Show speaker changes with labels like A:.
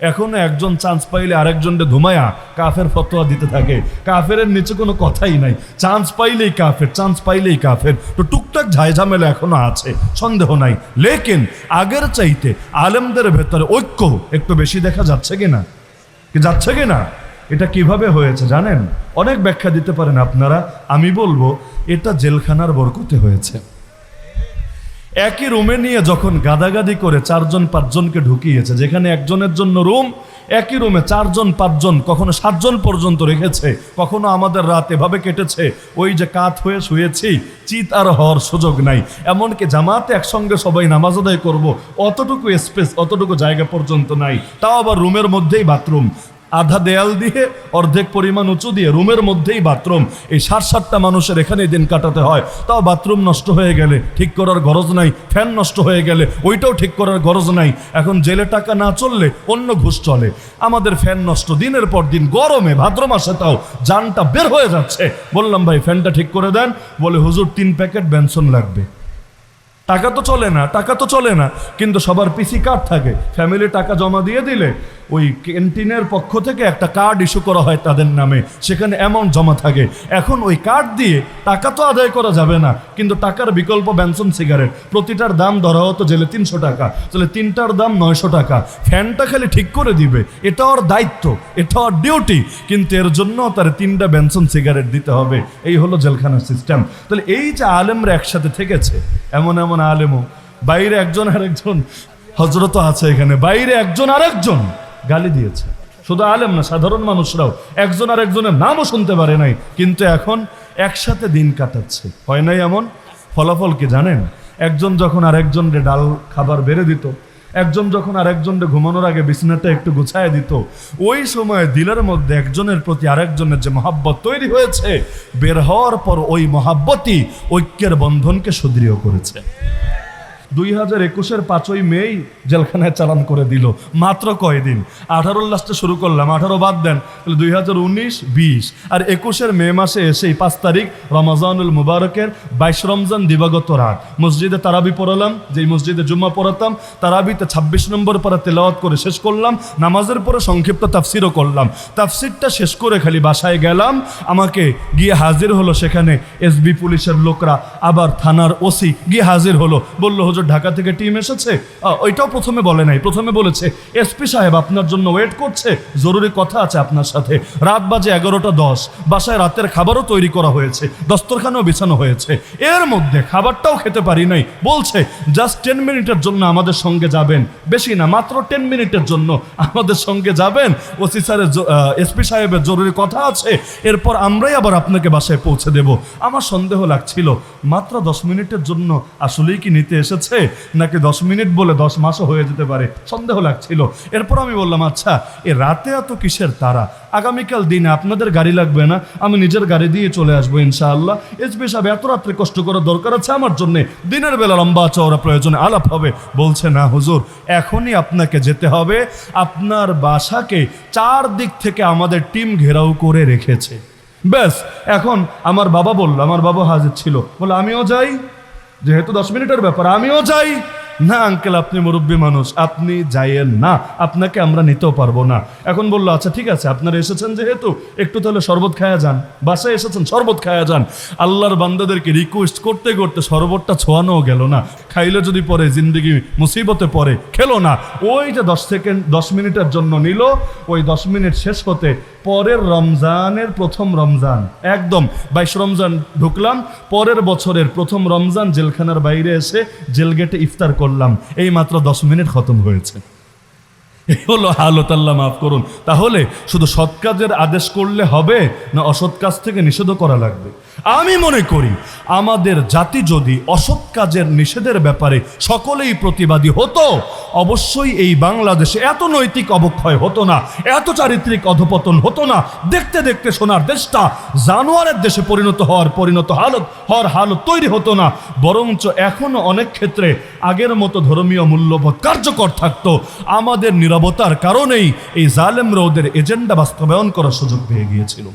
A: এখন একজন চান্স পাইলে আরেকজনকে ধুমায়া কাফের ফতোয়া দিতে থাকে। কাফের নিচে কোনো কথাই নাই। চান্স পাইলেই কাফের চান্স পাইলেই কাফের। তো টুকটাক ঝাইঝামেলা এখনও আছে, সন্দেহ নাই। লেকিন আগের চাইতে আলেমদের ভেতরে ঐক্য একটু বেশি দেখা যাচ্ছে কিনা? কি যাচ্ছে কিনা? এটা কীভাবে হয়েছে জানেন? অনেক ব্যাখ্যা দিতে পারেন আপনারা। আমি বলব, এটা জেলখানার বরকতে হয়েছে। একই রুমে নিয়ে যখন গাদাগাদি করে চারজন পাঁচজনকে ঢুকিয়েছে, যেখানে একজনের জন্য রুম, একই রুমে চারজন পাঁচজন, কখনো সাতজন পর্যন্ত রেখেছে, কখনো আমাদের রাত এভাবে কেটেছে, ওই যে কাত হয়ে শুয়েছি, চিত আর হওয়ার সুযোগ নাই। এমনকি জামাতে একসঙ্গে সবাই নামাজ আদায় করব, অতটুকু স্পেস অতটুকু জায়গা পর্যন্ত নাই। তাও আবার রুমের মধ্যেই বাথরুম আধা দেয়াল দিয়ে, অর্ধেক পরিমাণ উঁচু দিয়ে, রুমের মধ্যেই বাথরুম। এই ষাট ষাটটা মানুষের এখানে দিন কাটাতে হয়। তাও বাথরুম নষ্ট হয়ে গেলে ঠিক করার গরজ নাই, ফ্যান নষ্ট হয়ে গেলে ওইটাও ঠিক করার গরজ নাই। এখন জেলে টাকা না চললে অন্য ঘুষ চলে। আমাদের ফ্যান নষ্ট, দিনের পর দিন গরমে ভাদ্র মাসে তাও জানটা বের হয়ে যাচ্ছে। বললাম, ভাই, ফ্যানটা ঠিক করে দেন। বলে, হুজুর, তিন প্যাকেট বেনসন লাগবে। টাকা তো চলে না, টাকা তো চলে না। কিন্তু সবার পিসি কার্ড থাকে। ফ্যামিলি টাকা জমা দিয়ে দিলে ওই ক্যান্টিনের পক্ষ থেকে একটা কার্ড ইস্যু করা হয় তাদের নামে। সেখানে অ্যামাউন্ট জমা থাকে। এখন ওই কার্ড দিয়ে টাকা তো আদায় করা যাবে না। কিন্তু টাকার বিকল্প ব্যানসন সিগারেট প্রতিটার দাম ধরা হতো জেলে তিনশো টাকা। তাহলে তিনটার দাম নয়শো টাকা। ফ্যানটা খালি ঠিক করে দিবে। এটা ওর দায়িত্ব, এটা ওর ডিউটি কিন্তু এর জন্য তার তিনটা বেনসন সিগারেট দিতে হবে। এই হলো জেলখানার সিস্টেম তাহলে এই যে আলেমরা একসাথে থেকেছে, এমন এমন আলেমও, বাইরে একজন আরেকজন হজরত আছে এখানে, বাইরে একজন আরেকজন গালি দিয়েছে। শুধু আলেম না, সাধারণ মানুষরাও একজন আর একজনের নামও শুনতে পারে নাই, কিন্তু এখন একসাথে দিন কাটাচ্ছে। হয় নাই এমন? ফলাফল কি জানেন? একজন যখন আর আরেকজনকে ডাল খাবার বেড়ে দিত একজন যখন আর একজনকে ঘুমানোর আগে বিছানাটা একটু গুছায় দিত, ওই সময় দিলের মধ্যে একজনের প্রতি আরেকজনের যে মহাব্বত তৈরি হয়েছে, বের হওয়ার পর ওই মহাব্বতই ঐক্যের বন্ধনকে সুদৃঢ় করেছে। দুই হাজার একুশের পাঁচই মেই জেলখানায় চালান করে দিল, মাত্র কয়দিন? আঠারো লাস্টে শুরু করলাম, আঠারো বাদ দেন, তাহলে দুই হাজার উনিশ, বিশ, আর একুশের মে মাসে এসেই পাঁচ তারিখ রমাজানুল মুবারকের বাইশ রমজান দিবাগত রাত। মসজিদে তারাবি পড়ালাম, যেই মসজিদে জুম্মা পড়াতাম, তারাবিতে ছাব্বিশ নম্বর পরে তেলাওয়াত করে শেষ করলাম, নামাজের পরে সংক্ষিপ্ত তাফসিরও করলাম। তাফসিরটা শেষ করে খালি বাসায় গেলাম, আমাকে গিয়ে হাজির হলো সেখানে এসবি পুলিশের লোকরা, আবার থানার ওসি গিয়ে হাজির হলো, বলল হুজুর ঢাকা থেকে টিম এসেছে? ওইটাও প্রথমে বলে নাই। প্রথমে বলেছে এসপি সাহেব আপনার জন্য ওয়েট করছে, জরুরি কথা আছে আপনার সাথে। রাত বাজে এগারোটা দশ, বাসায় রাতের খাবারও তৈরি করা হয়েছে, দস্তরখানেও বিছানো হয়েছে। এর মধ্যে খাবারটাও খেতে পারি নাই। বলছে, জাস্ট টেন মিনিটের জন্য আমাদের সঙ্গে যাবেন। বেশি না, মাত্র টেন মিনিটের জন্য আমাদের সঙ্গে যাবেন। ওসি স্যারের এসপি সাহেবের জরুরি কথা আছে, এরপর আমরাই আবার আপনাকে বাসায় পৌঁছে দেব। আমার সন্দেহ লাগছিল, মাত্র দশ মিনিটের জন্য আসলেই কি নিতে এসেছে? নাকি দশ মিনিট বলে দশ মাসও হয়ে যেতে পারে? সন্দেহ লাগছিল। এরপর আমি বললাম আচ্ছা এ রাতে এত কিসের তারা? আগামীকাল দিনে আপনাদের গাড়ি লাগবে না? আমি নিজের গাড়ি দিয়ে চলে আসব ইনশাআল্লাহ। এসপি সাহেব, এত রাত্রে কষ্ট করার দরকার আছে আমার জন্যে? দিনের বেলা লম্বা চওড়া প্রয়োজনে আলাপ হবে। বলছে, না, হুজুর, এখনই আপনাকে যেতে হবে। আপনার বাসাকে চার দিক থেকে আমাদের টিম ঘেরাও করে রেখেছে। ব্যাস, এখন আমার বাবা বলল, আমার বাবা হাজির ছিল। বলে, আমিও যাই। যেহেতু দশ মিনিটের ব্যাপার, আমিও যাই। না, আঙ্কেল, আপনি মুরব্বী মানুষ, আপনি যাইয়েন না। আপনাকে আমরা নিতেও পারব না। এখন বলল আচ্ছা ঠিক আছে, আপনারা এসেছেন যেহেতু, একটু তাহলে শরবত খায়া যান। বাসায় এসেছেন, শরবত খায়া যান। আল্লাহর বান্দাদেরকে রিকোয়েস্ট করতে করতে শরবতটা ছোঁয়ানোও গেল না। খাইলে যদি পরে, জিন্দগি মুসিবতে পরে খেলো না। ওই যে দশ সেকেন্ড, দশ মিনিটের জন্য নিল, ওই দশ মিনিট শেষ হতে পরের রমজানের প্রথম রমজান। একদম, বাইশ রমজান ঢুকলাম, পরের বছরের প্রথম রমজান জেলখানার বাইরে এসে জেল গেটে ইফতার করলাম। এই মাত্র দশ মিনিট খতম হয়েছে। এই হলো হালত, আল্লাহ মাফ করুন। তাহলে শুধু সৎ কাজের আদেশ করলে হবে না অসৎ কাজ থেকে নিষেধ করা লাগবে? আমি মনে করি আমাদের জাতি যদি অসৎ কাজের নিষেধের ব্যাপারে সকলেই প্রতিবাদী হতো, অবশ্যই এই বাংলাদেশে এত নৈতিক অবক্ষয় হতো না, এত চারিত্রিক অধপতন হতো না। দেখতে দেখতে সোনার দেশটা জানোয়ারের দেশে পরিণত হওয়ার পরিণত হালত, হওয়ার হালত তৈরি হতো না। বরঞ্চ এখনও অনেক ক্ষেত্রে আগের মতো ধর্মীয় মূল্যবোধ কার্যকর থাকতো। আমাদের নিরবতার কারণেই এই জালেমরা ওদের এজেন্ডা বাস্তবায়ন করার সুযোগ পেয়ে গিয়েছিল।